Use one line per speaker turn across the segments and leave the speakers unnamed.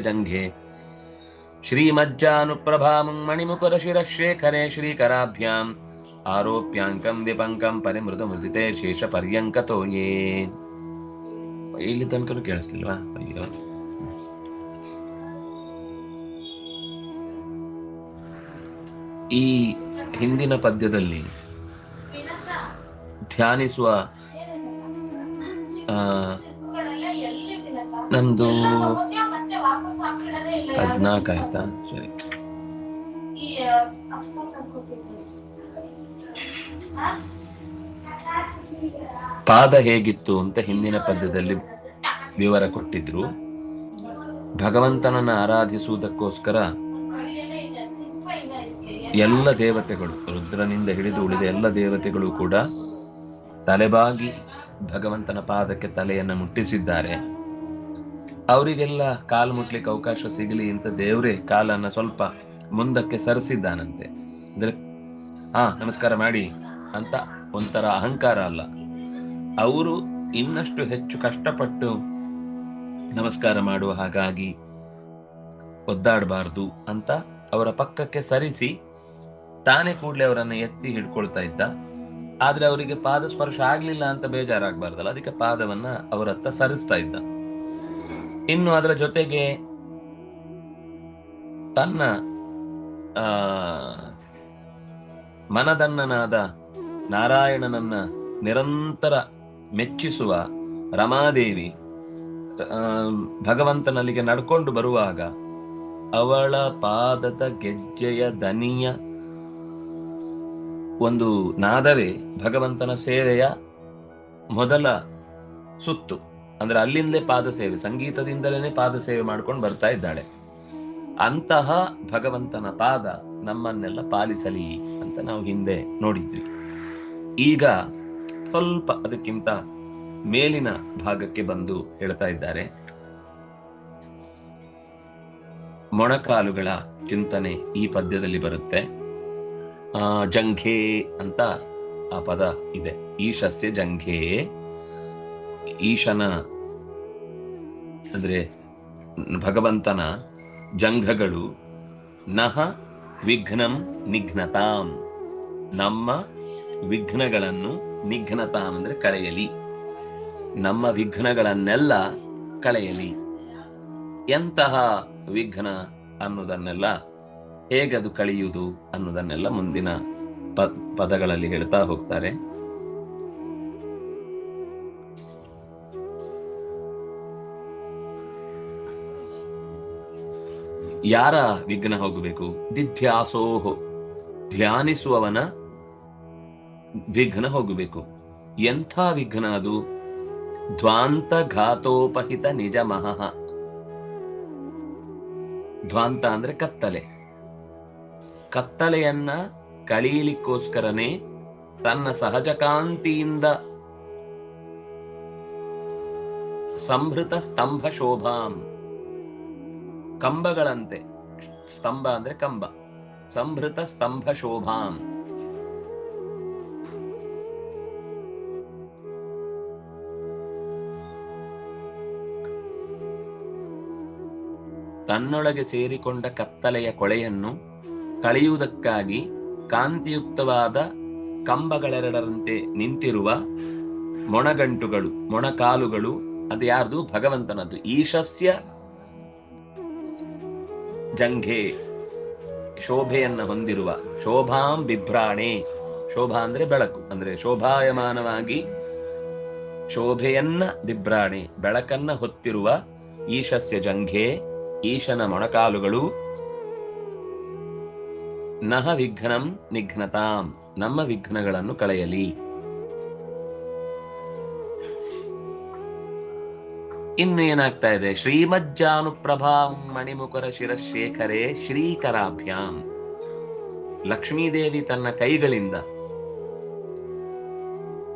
ಜಂಘೆ. ಶ್ರೀಮಜ್ಜಾನುಪ್ರಭಾಮಂ ಮಣಿಮುಕುರಶಿರಶೇಖರೆ ಶ್ರೀಕರಾಭ್ಯಾಂ. ಆರೋಪ್ಯಾಂಕಂ ವಿಪಂಕಂ ಪರಿಮೃತ ಮೃದಿತೆ ಶೇಷ ಪರ್ಯಂಕತೋ ಯೇ. ಇಲ್ಲಿ ತನಕ ಕೇಳಿಸ್ಲಿಲ್ವಾ ಅಯ್ಯೋ. ಈ ಹಿಂದಿನ ಪದ್ಯದಲ್ಲಿ ಧ್ಯಾನಿಸುವ ನಮ್ದು ಹದ್ನಾಲ್ಕು ಆಯ್ತಾ ಸರಿ ಪಾದ ಹೇಗಿತ್ತು ಅಂತ ಹಿಂದಿನ ಪದ್ಯದಲ್ಲಿ ವಿವರ ಕೊಟ್ಟಿದ್ರು. ಭಗವಂತನನ್ನ ಆರಾಧಿಸುವುದಕ್ಕೋಸ್ಕರ ಎಲ್ಲ ದೇವತೆಗಳು, ರುದ್ರನಿಂದ ಹಿಡಿದು ಉಳಿದ ಎಲ್ಲ ದೇವತೆಗಳು ಕೂಡ ತಲೆಬಾಗಿ ಭಗವಂತನ ಪಾದಕ್ಕೆ ತಲೆಯನ್ನು ಮುಟ್ಟಿಸಿದ್ದಾರೆ. ಅವರಿಗೆಲ್ಲ ಕಾಲು ಮುಟ್ಲಿಕ್ಕೆ ಅವಕಾಶ ಸಿಗಲಿ ಅಂತ ದೇವರೇ ಕಾಲನ್ನ ಸ್ವಲ್ಪ ಮುಂದಕ್ಕೆ ಸರಿಸಿದ್ದಾನಂತೆ. ಅಂದ್ರೆ, ಹಾ, ನಮಸ್ಕಾರ ಮಾಡಿ ಅಂತ ಒಂಥರ ಅಹಂಕಾರ ಅಲ್ಲ. ಅವರು ಇನ್ನಷ್ಟು ಹೆಚ್ಚು ಕಷ್ಟಪಟ್ಟು ನಮಸ್ಕಾರ ಮಾಡುವ ಹಾಗಾಗಿ ಒದ್ದಾಡಬಾರ್ದು ಅಂತ ಅವರ ಪಕ್ಕಕ್ಕೆ ಸರಿಸಿ ತಾನೇ ಕೂಡಲೇ ಅವರನ್ನ ಎತ್ತಿ ಹಿಡ್ಕೊಳ್ತಾ ಇದ್ದ. ಆದ್ರೆ ಅವರಿಗೆ ಪಾದ ಸ್ಪರ್ಶ ಆಗ್ಲಿಲ್ಲ ಅಂತ ಬೇಜಾರಾಗಬಾರ್ದಲ್ಲ. ಅದಕ್ಕೆ ಪಾದವನ್ನ ಅವರತ್ತ ಸರಿಸ್ತಾ ಇದ್ದ. ಇನ್ನು ಅದರ ಜೊತೆಗೆ ತನ್ನ, ಆ ಮನದನ್ನನಾದ ನಾರಾಯಣನನ್ನ ನಿರಂತರ ಮೆಚ್ಚಿಸುವ ರಮಾದೇವಿ ಭಗವಂತನಲ್ಲಿಗೆ ನಡ್ಕೊಂಡು ಬರುವಾಗ ಅವಳ ಪಾದದ ಗೆಜ್ಜೆಯ ದನಿಯ ಒಂದು ನಾದವೇ ಭಗವಂತನ ಸೇವೆಯ ಮೊದಲ ಸುತ್ತು. ಅಂದ್ರೆ ಅಲ್ಲಿಂದಲೇ ಪಾದ ಸೇವೆ, ಸಂಗೀತದಿಂದಲೇ ಪಾದ ಸೇವೆ ಮಾಡ್ಕೊಂಡು ಬರ್ತಾ ಇದ್ದಾಳೆ. ಅಂತಹ ಭಗವಂತನ ಪಾದ ನಮ್ಮನ್ನೆಲ್ಲ ಪಾಲಿಸಲಿ ಅಂತ ನಾವು ಹಿಂದೆ ನೋಡಿದ್ವಿ. ಈಗ ಸ್ವಲ್ಪ ಅದಕ್ಕಿಂತ ಮೇಲಿನ ಭಾಗಕ್ಕೆ ಬಂದು ಹೇಳ್ತಾ ಇದ್ದಾರೆ. ಮೊಣಕಾಲುಗಳ ಚಿಂತನೆ ಈ ಪದ್ಯದಲ್ಲಿ ಬರುತ್ತೆ. ಆ, ಜಂಘೆ ಅಂತ ಆ ಪದ ಇದೆ. ಈಶಸ್ಯ ಜಂಘೆ. ಈಶನ, ಅಂದರೆ ಭಗವಂತನ ಜಂಘಗಳು, ನಹ ವಿಘ್ನಂ ನಿಘ್ನತಾಂ. ನಮ್ಮ ವಿಘ್ನಗಳನ್ನು ನಿಘ್ನತಾಂ ಅಂದ್ರೆ ಕಳೆಯಲಿ. ನಮ್ಮ ವಿಘ್ನಗಳನ್ನೆಲ್ಲ ಕಳೆಯಲಿ. ಎಂತಹ ವಿಘ್ನ ಅನ್ನೋದನ್ನೆಲ್ಲ, ಹೇಗದು ಕಳೆಯುವುದು ಅನ್ನೋದನ್ನೆಲ್ಲ ಮುಂದಿನ ಪದಗಳಲ್ಲಿ ಹೇಳ್ತಾ ಹೋಗ್ತಾರೆ. ಯಾರ ವಿಘ್ನ ಹೋಗಬೇಕು? ದಿಧ್ಯಾಸೋಹ. ಧ್ಯಾನಿಸುವವನ ವಿಘ್ನ ಹೋಗಬೇಕು. ಎಂಥ ವಿಘ್ನ ಅದು? ಧ್ವಾಂತ ಘಾತೋಪಹಿತ ನಿಜ ಮಹಃ ಧ್ವಾಂತ ಅಂದ್ರೆ ಕತ್ತಲೆ. ಕತ್ತಲೆಯನ್ನ ಕಳೀಲಿಕ್ಕೋಸ್ಕರನೇ ತನ್ನ ಸಹಜ ಕಾಂತಿಯಿಂದ ಸಂಭೃತ ಸ್ತಂಭ ಶೋಭಾಂ ಕಂಬಗಳಂತೆ. ಸ್ತಂಭ ಅಂದ್ರೆ ಕಂಬ. ಸಂಭೃತ ಸ್ತಂಭ ಶೋಭಾಂ. ತನ್ನೊಳಗೆ ಸೇರಿಕೊಂಡ ಕತ್ತಲೆಯ ಕೊಳೆಯನ್ನು ಕಳೆಯುವುದಕ್ಕಾಗಿ ಕಾಂತಿಯುಕ್ತವಾದ ಕಂಬಗಳೆರಡರಂತೆ ನಿಂತಿರುವ ಮೊಣಗಂಟುಗಳು, ಮೊಣಕಾಲುಗಳು, ಅದು ಯಾರ್ದು? ಭಗವಂತನದ್ದು. ಈಶಸ್ಯ ಜಂಘೆ. ಶೋಭೆಯನ್ನು ಹೊಂದಿರುವ ಶೋಭಾಂ ಬಿಭ್ರಾಣಿ. ಶೋಭಾ ಅಂದ್ರೆ ಬೆಳಕು, ಅಂದ್ರೆ ಶೋಭಾಯಮಾನವಾಗಿ ಶೋಭೆಯನ್ನ ಬಿಭ್ರಾಣಿ, ಬೆಳಕನ್ನ ಹೊತ್ತಿರುವ ಈಶಸ್ಯ ಜಂಘೆ, ಈಶನ ಮೊಣಕಾಲುಗಳು. ನಹ ವಿಘ್ನಂ ನಿಘ್ನತಾಂ, ನಮ್ಮ ವಿಘ್ನಗಳನ್ನು ಕಳೆಯಲಿ. ಇನ್ನು ಏನಾಗ್ತಾ ಇದೆ? ಶ್ರೀಮಜ್ಜಾನುಪ್ರಭಾಂ ಮಣಿಮುಖರ ಶಿರಶೇಖರೆ ಶ್ರೀಕರಾಭ್ಯಾಂ. ಲಕ್ಷ್ಮೀದೇವಿ ತನ್ನ ಕೈಗಳಿಂದ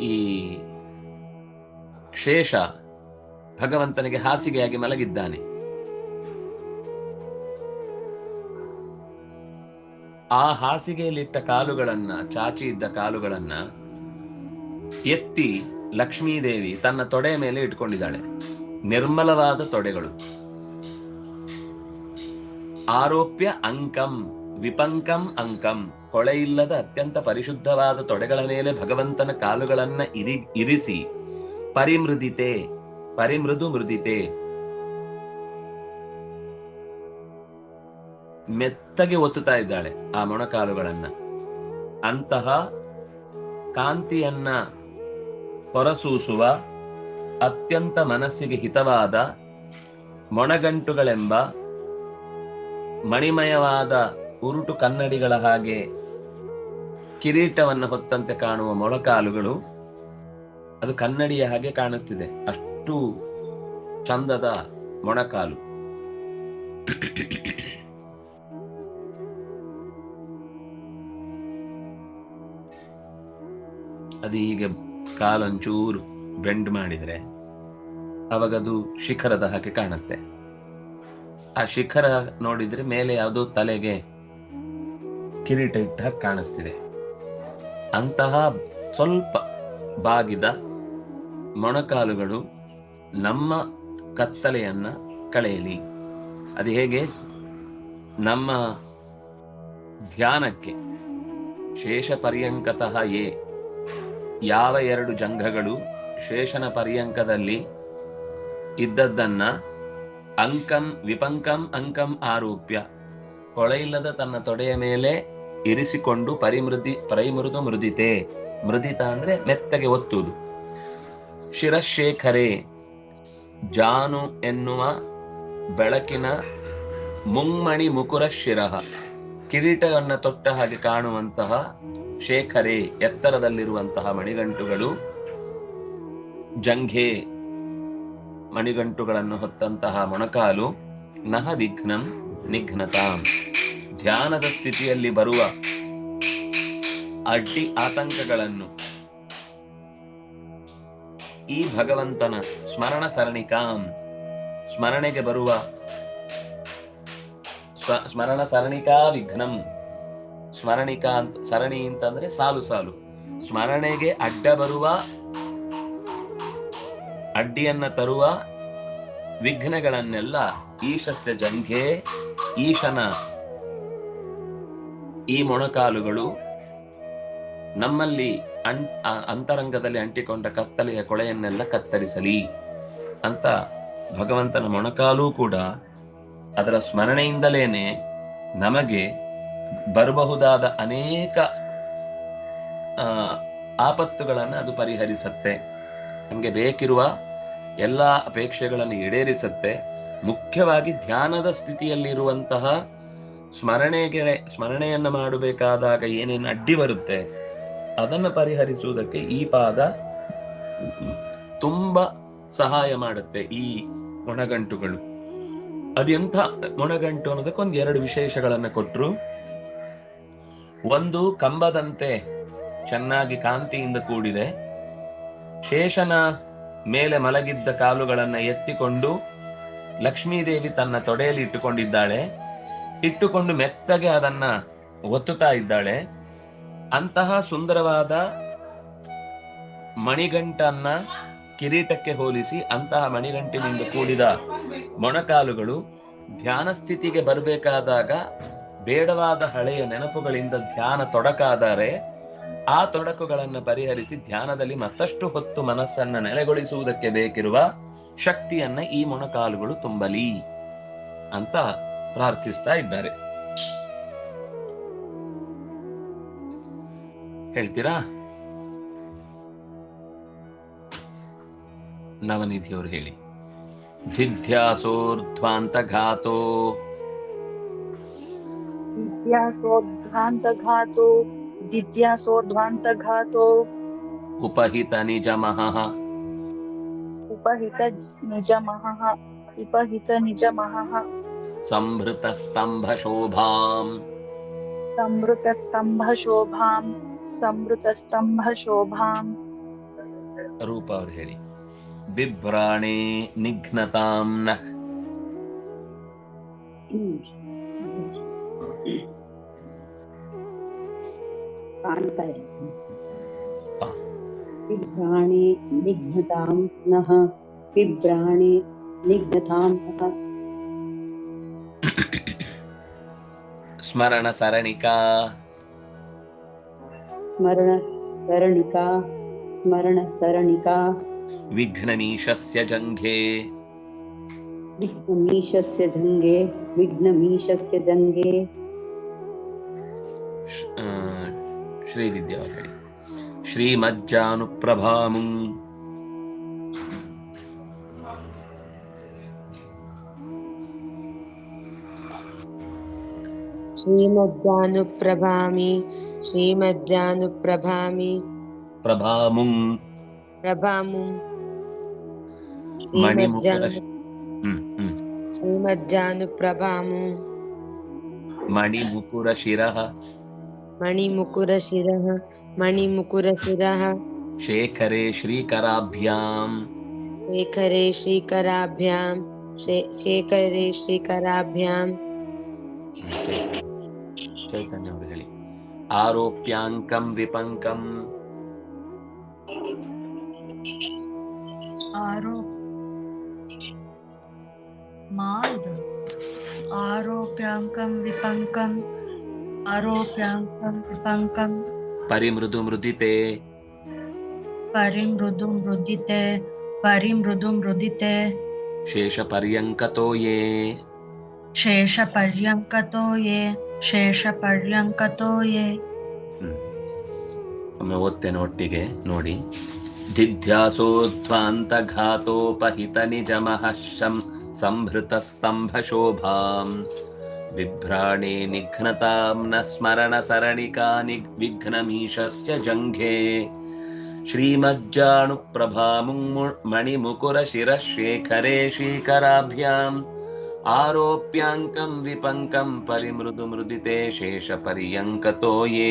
ಈ ಶೇಷ ಭಗವಂತನಿಗೆ ಹಾಸಿಗೆಯಾಗಿ ಮಲಗಿದ್ದಾನೆ. ಆ ಹಾಸಿಗೆಯಲ್ಲಿಟ್ಟ ಕಾಲುಗಳನ್ನ, ಚಾಚಿ ಇದ್ದ ಕಾಲುಗಳನ್ನ ಎತ್ತಿ ಲಕ್ಷ್ಮೀದೇವಿ ತನ್ನ ತೊಡೆಯ ಮೇಲೆ ಇಟ್ಕೊಂಡಿದ್ದಾಳೆ. ನಿರ್ಮಲವಾದ ತೊಡೆಗಳು. ಆರೋಪ್ಯ ಅಂಕಂ, ವಿಪಂಕಂ ಅಂಕಂ ಕೊಳೆಯಿಲ್ಲದ ಅತ್ಯಂತ ಪರಿಶುದ್ಧವಾದ ತೊಡೆಗಳ ಮೇಲೆ ಭಗವಂತನ ಕಾಲುಗಳನ್ನ ಇರಿ, ಇರಿಸಿ. ಪರಿಮೃದಿತೆ, ಪರಿಮೃದು ಮೃದಿತೆ. ಮೆತ್ತಗೆ ಒತ್ತುತ್ತಾ ಇದ್ದಾಳೆ ಆ ಮೊಣಕಾಲುಗಳನ್ನ. ಅಂತಹ ಕಾಂತಿಯನ್ನ ಹೊರಸೂಸುವ ಅತ್ಯಂತ ಮನಸ್ಸಿಗೆ ಹಿತವಾದ ಮೊಣಗಂಟುಗಳೆಂಬ ಮಣಿಮಯವಾದ ಉರುಟು ಕನ್ನಡಿಗಳ ಹಾಗೆ ಕಿರೀಟವನ್ನು ಹೊತ್ತಂತೆ ಕಾಣುವ ಮೊಳಕಾಲುಗಳು, ಅದು ಕನ್ನಡಿಯ ಹಾಗೆ ಕಾಣಿಸ್ತಿದೆ. ಅಷ್ಟು ಚಂದದ ಮೊಣಕಾಲು. ಅದು ಹೀಗೆ ಕಾಲೊಂಚೂರು ಬೆಂಡ್ ಮಾಡಿದ್ರೆ ಅವಾಗ ಅದು ಶಿಖರದ ಹಾಗೆ ಕಾಣುತ್ತೆ. ಆ ಶಿಖರ ನೋಡಿದ್ರೆ ಮೇಲೆ ಯಾವುದೋ ತಲೆಗೆ ಕಿರೀಟ ಇಟ್ಟ ಹಾಗೆ ಕಾಣಿಸ್ತಿದೆ. ಅಂತಹ ಸ್ವಲ್ಪ ಬಾಗಿದ ಮೊಣಕಾಲುಗಳು ನಮ್ಮ ಕತ್ತಲೆಯನ್ನ ಕಳೆಯಲಿ. ಅದು ಹೇಗೆ? ನಮ್ಮ ಧ್ಯಾನಕ್ಕೆ ಶೇಷ ಪರ್ಯಂಕತಃ ಏ ಯಾವ ಎರಡು ಜಂಘಗಳು ಶೇಷನ ಪರ್ಯಂಕದಲ್ಲಿ ಇದ್ದದ್ದನ್ನ ಅಂಕಂ ವಿಪಂಕಂ ಅಂಕಂ ಆರೋಪ್ಯ. ಕೊಳೆಯಿಲ್ಲದ ತನ್ನ ತೊಡೆಯ ಮೇಲೆ ಇರಿಸಿಕೊಂಡು ಪರಿಮೃದಿ ಪರಿಮೃದು ಮೃದಿತೆ. ಮೃದಿತ ಅಂದ್ರೆ ಮೆತ್ತಗೆ ಒತ್ತುವುದು. ಶಿರಶೇಖರೆ, ಜಾನು ಎನ್ನುವ ಬೆಳಕಿನ ಮುಂಮಣಿ ಮುಕುರ ಶಿರಹ. ಕಿರೀಟವನ್ನ ತೊಟ್ಟ ಹಾಗೆ ಕಾಣುವಂತಹ ಶೇಖರೆ, ಎತ್ತರದಲ್ಲಿರುವಂತಹ ಮಣಿಗಂಟುಗಳು. ಜಂಘೆ ಮಣಿಗಂಟುಗಳನ್ನು ಹೊತ್ತಂತಹ ಮೊಣಕಾಲು ನಹ ವಿಘ್ನಂ ನಿಘ್ನತಾಂ. ಧ್ಯಾನದ ಸ್ಥಿತಿಯಲ್ಲಿ ಬರುವ ಅಡ್ಡಿ ಆತಂಕಗಳನ್ನು ಈ ಭಗವಂತನ ಸ್ಮರಣ ಸರಣಿಕಾಂ. ಸ್ಮರಣೆಗೆ ಬರುವ ಸ್ಮರಣ ಸರಣಿಕಾ ವಿಘ್ನಂ. ಸ್ಮರಣಿಕಾ ಸರಣಿ ಅಂತಂದ್ರೆ ಸಾಲು ಸಾಲು. ಸ್ಮರಣೆಗೆ ಅಡ್ಡ ಬರುವ ಅಡ್ಡಿಯನ್ನ ತರುವ ವಿಘ್ನಗಳನ್ನೆಲ್ಲ ಈಶಸ್ಯ ಜಂಘೆ, ಈಶನ ಈ ಮೊಣಕಾಲುಗಳು ನಮ್ಮಲ್ಲಿ ಅಂತರಂಗದಲ್ಲಿ ಅಂಟಿಕೊಂಡ ಕತ್ತಲೆಯ ಕೊಳೆಯನ್ನೆಲ್ಲ ಕತ್ತರಿಸಲಿ ಅಂತ ಭಗವಂತನ ಮೊಣಕಾಲು ಕೂಡ ಅದರ ಸ್ಮರಣೆಯಿಂದಲೇನೆ ನಮಗೆ ಬರಬಹುದಾದ ಅನೇಕ ಆಪತ್ತುಗಳನ್ನು ಅದು ಪರಿಹರಿಸತ್ತೆ. ನಮಗೆ ಬೇಕಿರುವ ಎಲ್ಲ ಅಪೇಕ್ಷೆಗಳನ್ನು ಈಡೇರಿಸುತ್ತೆ. ಮುಖ್ಯವಾಗಿ ಧ್ಯಾನದ ಸ್ಥಿತಿಯಲ್ಲಿರುವಂತಹ ಸ್ಮರಣೆಗೆ ಸ್ಮರಣೆಯನ್ನು ಮಾಡಬೇಕಾದಾಗ ಏನೇನು ಅಡ್ಡಿ ಬರುತ್ತೆ, ಅದನ್ನು ಪರಿಹರಿಸುವುದಕ್ಕೆ ಈ ಪಾದ ತುಂಬಾ ಸಹಾಯ ಮಾಡುತ್ತೆ ಈ ಮೊಣಗಂಟುಗಳು ಅದೆಂಥ ಮೊಣಗಂಟು ಅನ್ನೋದಕ್ಕೆ ಒಂದು ಎರಡು ವಿಶೇಷಗಳನ್ನು ಕೊಟ್ಟರು ಒಂದು ಕಂಬದಂತೆ ಚೆನ್ನಾಗಿ ಕಾಂತಿಯಿಂದ ಕೂಡಿದೆ. ಶೇಷನ ಮೇಲೆ ಮಲಗಿದ್ದ ಕಾಲುಗಳನ್ನ ಎತ್ತಿಕೊಂಡು ಲಕ್ಷ್ಮೀದೇವಿ ತನ್ನ ತೊಡೆಯಲ್ಲಿ ಇಟ್ಟುಕೊಂಡಿದ್ದಾಳೆ. ಇಟ್ಟುಕೊಂಡು ಮೆತ್ತಗೆ ಅದನ್ನ ಒತ್ತುತ್ತಾ ಇದ್ದಾಳೆ. ಅಂತಹ ಸುಂದರವಾದ ಮಣಿಗಂಟನ್ನ ಕಿರೀಟಕ್ಕೆ ಹೋಲಿಸಿ ಅಂತಹ ಮಣಿಗಂಟಿನಿಂದ ಕೂಡಿದ ಮೊಣಕಾಲುಗಳು ಧ್ಯಾನ ಸ್ಥಿತಿಗೆ ಬರಬೇಕಾದಾಗ ಬೇಡವಾದ ಹಳೆಯ ನೆನಪುಗಳಿಂದ ಧ್ಯಾನ ತೊಡಕಾದರೆ ಆ ತೊಡಕುಗಳನ್ನು ಪರಿಹರಿಸಿ ಧ್ಯಾನದಲ್ಲಿ ಮತ್ತಷ್ಟು ಹೊತ್ತು ಮನಸ್ಸನ್ನ ನೆಲೆಗೊಳಿಸುವುದಕ್ಕೆ ಬೇಕಿರುವ ಶಕ್ತಿಯನ್ನ ಈ ಮೊಣಕಾಲುಗಳು ತುಂಬಲಿ ಅಂತ ಪ್ರಾರ್ಥಿಸ್ತಾ ಇದ್ದಾರೆ. ಹೇಳ್ತೀರಾ? ನವನಿಧಿಯವರು ಹೇಳಿ. ಧಿಧ್ಯಾಸೋರ್ಧ್ವಾಂತ ಘಾತೋ
जिज्ञासोध्वान्तघातो उपहितनिजमहः
उपहितनिजमहः। उपहितनिजमहः।
संभृतस्तम्भशोभाम्। संभृतस्तम्भशोभाम्। संभृतस्तम्भशोभाम्।
रूप और हेडि
बिभ्राणे निघ्नतां
नः hmm. ಅವ್ರು ಹೇಳಿ ಬಿಭ್ರಾಣೆ ನಿಘ್ನತಾಂ ನಃ
ಕಾಣ್ತಾ ಇದೆ
ಹಾ.
ಬಿಭ್ರಾಣಿ ನಿಘ್ನತಾಂ ನಃ ಬಿಭ್ರಾಣಿ ನಿಘ್ನತಾಂ ನಃ
ಸ್ಮರಣ ಸರಣಿಕಾ श्री विद्याधरी
श्रीमज्जानुप्रभामुं श्रीमज्जानुप्रभामि।
श्रीमज्जानुप्रभामि
प्रभामुं प्रभामुं
हम्म, हम्म।
श्रीमज्जानुप्रभामुं
मणिमुकुरशिरः
मणिमुकुरशिरः मणिमुकुरशिरः
ಶೇಖರೆ ಶ್ರೀಕರಾಭ್ಯಾಂ
शेखरे श्रीकराभ्यां शे- शेखरे श्रीकराभ्यां
ಚೈತನ್ಯ ಚೈತನ್ಯ ಅವರು ಹೇಳಿ ಆರೋಪ್ಯಾಂಕಂ ವಿಪಂಕಂ
ಆರೋ ಮಾ ಇದು ಆರೋಪ್ಯಾಂಕಂ ವಿಪಂಕಂ ಆರೋಪ್ಯಾಂಕಂ ವಿಪಂಕಂ
ಪರಿಮೃದು ಮೃದಿತೆ
ಪರಿಮೃದು ಮೃದಿತೆ ಪರಿಮೃದು ಮೃದಿತೆ
ಶೇಷ ಪರ್ಯಂಕತೋ ಯೇ
ಶೇಷ ಪರ್ಯಂಕತೋ ಯೇ ಶೇಷ ಪರ್ಯಂಕತೋ ಯೇ
ಒಮ್ಮೆ ಓದ್ತೇನೆ ಒಟ್ಟಿಗೆ ನೋಡಿ. ದಿಧ್ಯಾಸೋಧ್ವಾಂತಘಾತೋಪಹಿತ ನಿಜಮಃ ಶಂ ಸಂಭೃತ ಸ್ತಂಭ ಶೋಭಾಂ ಬಿಭ್ರಾಣೆ ನಿಘ್ನತಾಂ ನ ಸ್ಮರಣ ಸರಣಿಕಾ ನಿಗ್ ವಿಘ್ನಮೀಶಸ್ಯ ಜಂಘೆ ಶ್ರೀಮಜ್ಜಾನುಪ್ರಭಾಮುಂ ಮಣಿಮುಕುರ ಶಿರಶೇಖರೆ ಶ್ರೀಕರಾಭ್ಯಾಂ ಆರೋಪ್ಯಾಂಕಂ ವಿಪಂಕಂ ಪರಿಮೃದು ಮೃದಿತೆ ಶೇಷ ಪರ್ಯಂಕತೋ ಯೇ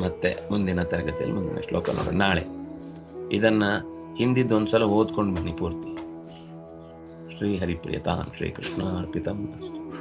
ಮತ್ತೆ ಮುಂದಿನ ತರಗತಿಯಲ್ಲಿ ಮುಂದಿನ ಶ್ಲೋಕ ನೋಡೋಣ. ನಾಳೆ. ಇದನ್ನ ಹಿಂದಿದ್ದು ಒಂದ್ಸಲ ಓದ್ಕೊಂಡು ಬನ್ನಿ ಪೂರ್ತಿ. ಶ್ರೀ ಹರಿಪ್ರಿಯತಾಂ ಶ್ರೀಕೃಷ್ಣ ಅರ್ಪಿತಂ ಅಸ್ತು.